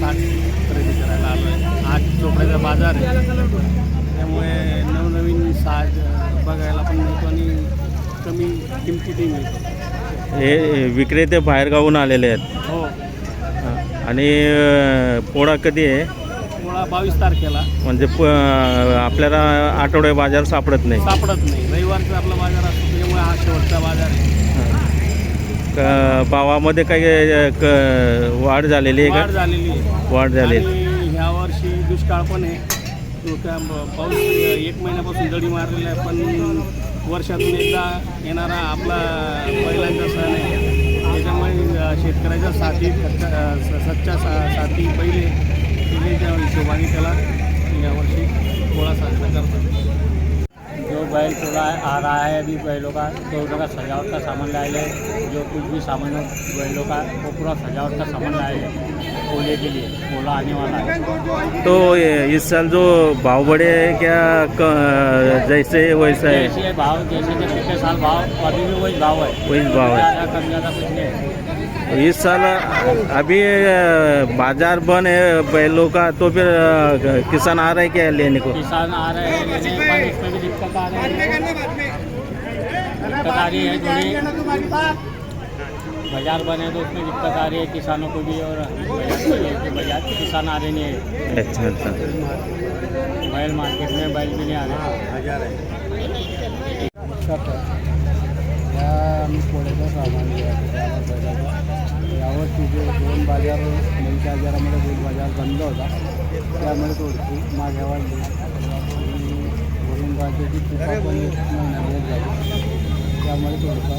साठ खरेदी करायला आलो आहे आज चोपड्याचा बाजार आहे. त्यामुळे नवनवीन साज बघायला पण मिळतो आणि कमी किमतीतही मिळतो हे विक्रेते बाहेरगावून आलेले आहेत. हो. आणि अ, पोळा कधी आहे? पोळा बावीस तारखेला. म्हणजे प आपल्याला आठवडे बाजार सापडत नाही. सापडत नाही. रविवारचा आपला बाजार असतो त्यामुळे हा शेवटचा बाजार आहे. भावामध्ये काही क वाढ झालेली आहे वाढ का झालेली आहे. वाढ झाली आणि ह्या वर्षी दुष्काळ पण आहे. तो ब- पाऊस एक महिन्यापासून दडी मारलेला आहे पण वर्षातून एकदा येणारा आपला पहिल्यांदा सण आहे. त्याच्यामुळे अ, शेतकऱ्याच्या साथी सच्चा अ, स- सच्च्या सा साथी पहिले त्याच्या हिशोबाने त्याला यावर्षी पोळा साजरा करतात जो बैल पूरा आ रहा है अभी बैलों का तो उन का सजावट का सामान लाए हैं जो कुछ भी सामान हो बैलों का वो पूरा सजावट का सामान लाए हैं पोले के लिए पोला आने वाला है। तो इस साल जो भाव बढ़े हैं क्या जैसे वैसा है? जैसे भाव जैसे पिछले साल भाव अभी भी वही भाव है। वही भाव है। कम ज़्यादा कुछ नहीं है। इस साल अभी बाज़ार बंद है बैलों का तो फिर किसान आ रहे हैं क्या लेने को? किसान आ रहे हैं लेने पर इसमें भी दिक्कत आ रही है। दिक्कत आ रही है बाज़ार बने तो उसमें दिक्कत आ रही है किसानों को भी और बाज़ार को किसान आ रहे नहीं है। अच्छा अच्छा। बैल मार्केट में बैल भी नहीं आ रहे। या आम्ही पोळ्याचा सामान यावर्षी जे दोन बाजार नेमक्या आजारामध्ये दोन बाजार बंद होता. त्यामुळे थोडीशी मागे वाढली वरून राज्याची चुका पण झाली. त्यामुळे थोडंसं